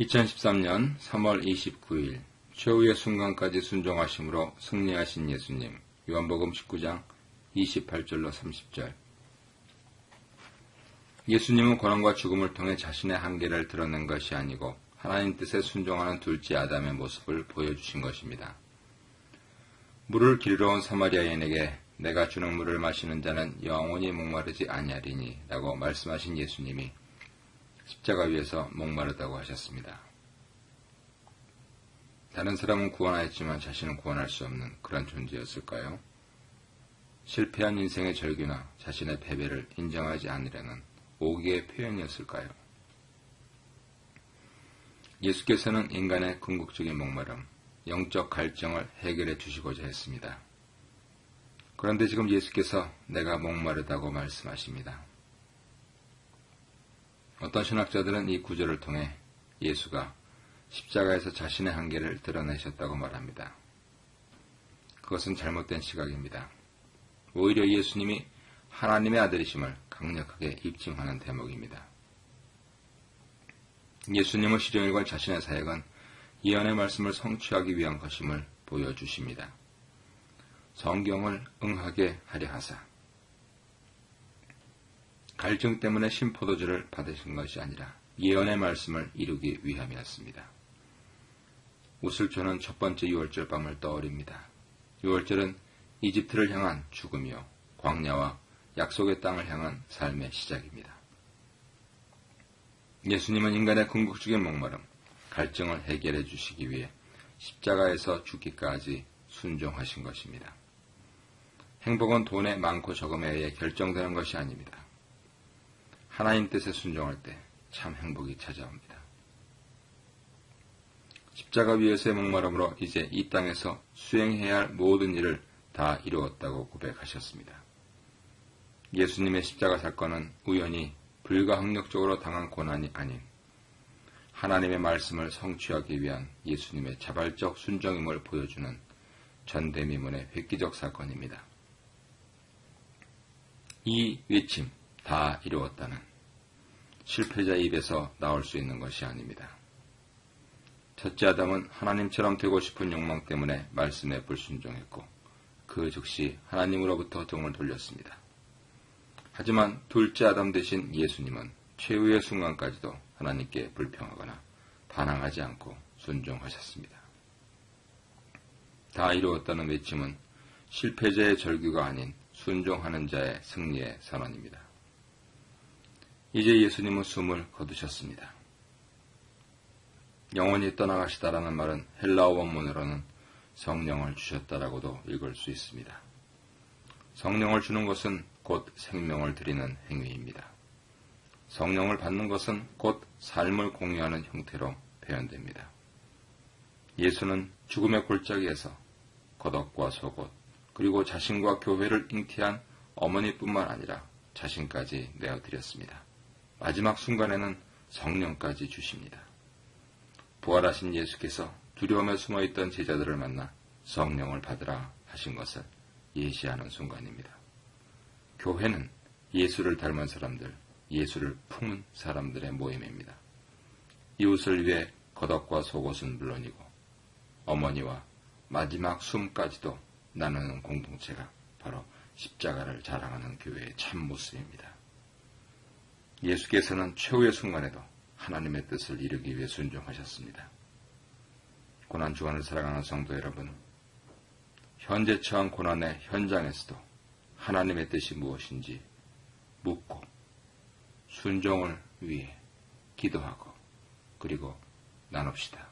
2013년 3월 29일 최후의 순간까지 순종하심으로 승리하신 예수님 요한복음 19장 28절로 30절 예수님은 고난과 죽음을 통해 자신의 한계를 드러낸 것이 아니고 하나님 뜻에 순종하는 둘째 아담의 모습을 보여주신 것입니다. 물을 길러 온 사마리아인에게 내가 주는 물을 마시는 자는 영원히 목마르지 아니하리니 라고 말씀하신 예수님이 십자가 위에서 목마르다고 하셨습니다. 다른 사람은 구원하였지만 자신은 구원할 수 없는 그런 존재였을까요? 실패한 인생의 절규나 자신의 패배를 인정하지 않으려는 오기의 표현이었을까요? 예수께서는 인간의 궁극적인 목마름, 영적 갈증을 해결해 주시고자 했습니다. 그런데 지금 예수께서 내가 목마르다고 말씀하십니다. 어떤 신학자들은 이 구절을 통해 예수가 십자가에서 자신의 한계를 드러내셨다고 말합니다. 그것은 잘못된 시각입니다. 오히려 예수님이 하나님의 아들이심을 강력하게 입증하는 대목입니다. 예수님의 시종일관 자신의 사역은 예언의 말씀을 성취하기 위한 것임을 보여주십니다. 성경을 응하게 하려 하사 갈증 때문에 심포도주를 받으신 것이 아니라 예언의 말씀을 이루기 위함이었습니다. 웃을 저는 첫 번째 6월절 밤을 떠올립니다. 6월절은 이집트를 향한 죽음이요 광야와 약속의 땅을 향한 삶의 시작입니다. 예수님은 인간의 궁극적인 목마름, 갈증을 해결해 주시기 위해 십자가에서 죽기까지 순종하신 것입니다. 행복은 돈의 많고 적음에 의해 결정되는 것이 아닙니다. 하나님 뜻에 순종할 때 참 행복이 찾아옵니다. 십자가 위에서의 목마름으로 이제 이 땅에서 수행해야 할 모든 일을 다 이루었다고 고백하셨습니다. 예수님의 십자가 사건은 우연히 불가항력적으로 당한 고난이 아닌 하나님의 말씀을 성취하기 위한 예수님의 자발적 순종임을 보여주는 전대미문의 획기적 사건입니다. 이 외침, 다 이루었다는 실패자 입에서 나올 수 있는 것이 아닙니다. 첫째 아담은 하나님처럼 되고 싶은 욕망 때문에 말씀에 불순종했고 그 즉시 하나님으로부터 등을 돌렸습니다. 하지만 둘째 아담 대신 예수님은 최후의 순간까지도 하나님께 불평하거나 반항하지 않고 순종하셨습니다. 다 이루었다는 외침은 실패자의 절규가 아닌 순종하는 자의 승리의 선언입니다. 이제 예수님은 숨을 거두셨습니다. 영원히 떠나가시다라는 말은 헬라어 원문으로는 성령을 주셨다라고도 읽을 수 있습니다. 성령을 주는 것은 곧 생명을 드리는 행위입니다. 성령을 받는 것은 곧 삶을 공유하는 형태로 표현됩니다. 예수는 죽음의 골짜기에서 겉옷과 속옷, 그리고 자신과 교회를 잉태한 어머니뿐만 아니라 자신까지 내어드렸습니다. 마지막 순간에는 성령까지 주십니다. 부활하신 예수께서 두려움에 숨어있던 제자들을 만나 성령을 받으라 하신 것을 예시하는 순간입니다. 교회는 예수를 닮은 사람들, 예수를 품은 사람들의 모임입니다. 이웃을 위해 겉옷과 속옷은 물론이고 어머니와 마지막 숨까지도 나누는 공동체가 바로 십자가를 자랑하는 교회의 참 모습입니다. 예수께서는 최후의 순간에도 하나님의 뜻을 이루기 위해 순종하셨습니다. 고난 주간을 살아가는 성도 여러분, 현재 처한 고난의 현장에서도 하나님의 뜻이 무엇인지 묻고 순종을 위해 기도하고 그리고 나눕시다.